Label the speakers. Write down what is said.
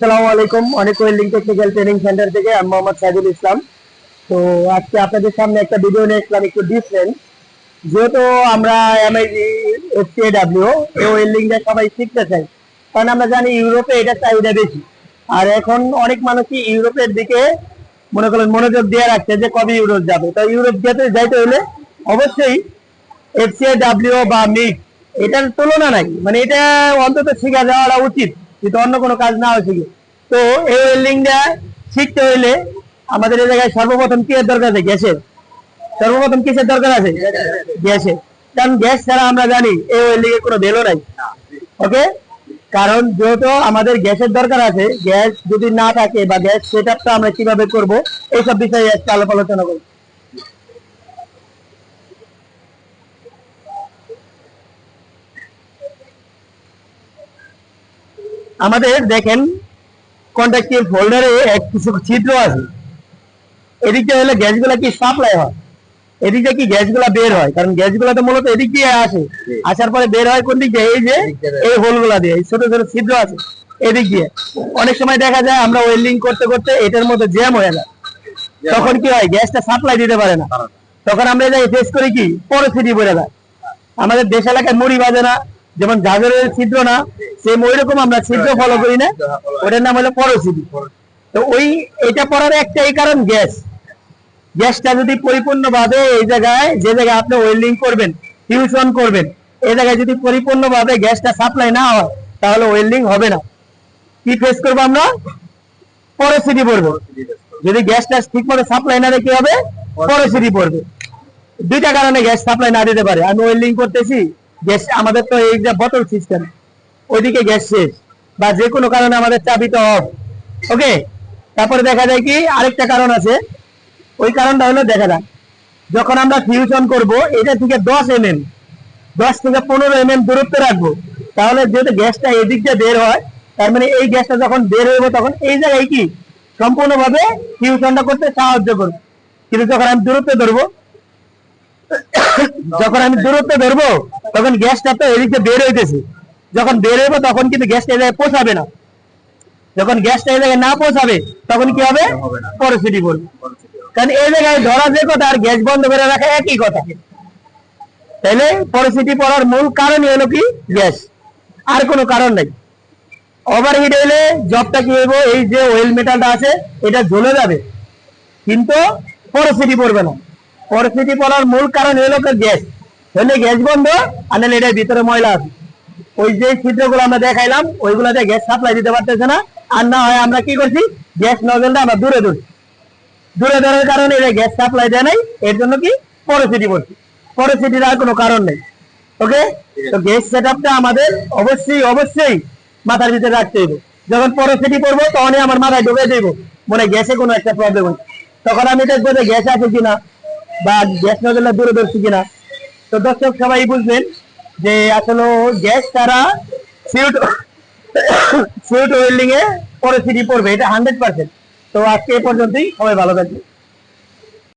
Speaker 1: আসসালামু আলাইকুম। অনেক ওয়েল্ডিং টেকনিক্যাল ট্রেনিং সেন্টার থেকে আমি মোহাম্মদ সাইদুল ইসলাম। তো আজকে আপনাদের সামনে একটা ভিডিও নিয়ে আসলাম, একটু ডিফারেন্ট যেহেতু আমরা এমআইজি এফসিএডাব্লিউ এই ওয়েল্ডিংটা সবাই শিখতে চাই কারণ আমরা জানি ইউরোপে এটা চাহিদা বেশি। আর এখন অনেক মানুষই ইউরোপের দিকে মনে করেন মনোযোগ দিয়ে রাখছে যে কবে ইউরোপ যাবে। তো ইউরোপ যেতে যাইতে হলে অবশ্যই এফসিএডাব্লিউ বা মিক এটার তুলনা নাই। মানে এটা অন্তত শিখা যাওয়াটা উচিত। কিন্তু অন্য কোনো কাজ না হয় শিখে তো এই ওয়েল্ডিংটা শিখতে হইলে আমাদের এই জায়গায় সর্বপ্রথম কি দরকার আছে? গ্যাসের। সর্বপ্রথম কিসের দরকার আছে? গ্যাসের। কারণ গ্যাস ছাড়া আমরা জানি এই ওয়েল্ডিং এর কোনো ভ্যালু নাই। ওকে কারণ যেহেতু আমাদের গ্যাসের দরকার আছে, গ্যাস যদি না থাকে বা গ্যাস সেট আমরা কীভাবে করব, এইসব বিষয়ে আজকে আলাপ আলোচনা করব। আমাদের দেখেন কন্ট্রাক্টিভ হোল্ডারে এক কিছু ছিদ্র আছে। এদিকটা হলে গ্যাসগুলা কি সাপ্লাই হয়? এদিকে কি গ্যাসগুলা বের হয়? কারণ গ্যাসগুলা তো মূলত এদিক দিয়ে আসে। আসার পরে বের হয় কোন দিক দিয়ে? এই যে এই হোলগুলা দিয়ে এই ছোট ছোট ছিদ্র আছে এদিক দিয়ে। অনেক সময় দেখা যায় আমরা ওয়েল্ডিং করতে করতে এটার মধ্যে জ্যাম হয়ে যায়। তখন কি হয়? গ্যাসটা সাপ্লাই দিতে পারে না। তখন আমরা এই ফেস করি কি? পরে পরিস্থিতি বেড়ে যায়। আমাদের দেশ এলাকায় মুড়ি বাজে না। যেমন গাজরের ছিদ্র না সেম ওই রকম আমরা ছিদ্র ফলো করি না। ওটার নাম হলো পরশিদি তো ওই এটা পড়ার একটাই কারণ গ্যাস। গ্যাসটা যদি পরিপূর্ণভাবে এই জায়গায় যে জায়গায় আপনি ওয়েল্ডিং করবেন টিউশন করবেন এই জায়গায় যদি পরিপূর্ণভাবে গ্যাসটা সাপ্লাই না হয় তাহলে ওয়েল্ডিং হবে না। কি ফেস করব আমরা? পরিস্থিতি পড়ব যদি গ্যাসটা ঠিক মতো সাপ্লাই না কি হবে? পরিস্থিতি পড়বে দুইটা কারণে গ্যাস সাপ্লাই না দিতে পারে। আমি ওয়েল্ডিং করতেছি গ্যাস, আমাদের তো এই যে বোতল সিস্টেম ওইদিকে গ্যাস শেষ বা যে কোনো কারণে আমাদের চাবিটা অফ ওকে তারপরে দেখা যায় কি, আরেকটা কারণ আছে। ওই কারণটা হলো, দেখা যাক। যখন আমরা ফিউশন করব, এটা থেকে দশ এম এম দশ থেকে পনেরো এম এম দূরত্ব রাখব। তাহলে যেহেতু গ্যাসটা এদিক দিয়ে বের হয়, তার মানে এই গ্যাসটা যখন বের হইব তখন এই জায়গায় কি? সম্পূর্ণভাবে ফিউশনটা করতে সাহায্য করবে। কিন্তু যখন আমি দূরত্ব ধরবো যখন আমি দূরত্ব ধরবো তখন গ্যাসটা তো এদিকে বের হইতেছে। যখন বের হইবো তখন কিন্তু গ্যাসটা জায়গায় পৌঁছাবে না। যখন গ্যাসটা এই জায়গায় না পৌঁছাবে তখন কি হবে? পরিস্থিতি পড়বে কারণ এই জায়গায় ধরা যে কথা আর গ্যাস বন্ধ করে রাখা একই কথা। তাইলে পরিস্থিতি পড়ার মূল কারণই হলো কি? গ্যাস। আর কোনো কারণ নাই। ওভারহিট হইলে জবটা কি হইব? এই যে ওয়েল মেটালটা আছে এটা জ্বলে যাবে। কিন্তু পরিস্থিতি পড়বে না। পরিস্থিতি পড়ার মূল কারণ হলো গ্যাস। হলে গ্যাস বন্ধ, আর নাহলে এটার ভিতরে ময়লা আছে। ওই যে ছিদ্রগুলো আমরা দেখাইলাম, ওইগুলোতে গ্যাস সাপ্লাই দিতে পারতেছে না। আর না হয় আমরা কি করছি, গ্যাস নজলটা আমরা দূরে দূর দূরে ধরার কারণে এটা গ্যাস সাপ্লাই দেয় নাই, এর জন্য কি পরিস্থিতি পড়ছে পরিস্থিতির আর কোনো কারণ নেই। ওকে? তো গ্যাস সেট আমাদের অবশ্যই অবশ্যই মাথার ভিতরে রাখতে হবে যখন পরিস্থিতি পড়ব, তখনই আমার মাথায় ঢুকে দেব। মনে গ্যাসে কোনো একটা প্রবলেম হচ্ছে তখন আমি দেখব যে গ্যাস আছে কিনা। বা গ্যাস নজরলা দূরদর্শী কিনা? তো দর্শক সবাই বুঝবেন যে আসলে গ্যাস তারা ফিউট ফিউট ওয়েল্ডিং এ পরে সিটি পড়বে, এটা হান্ড্রেড পার্সেন্ট তো আজকে এ পর্যন্তই, সবাই ভালো থাকবে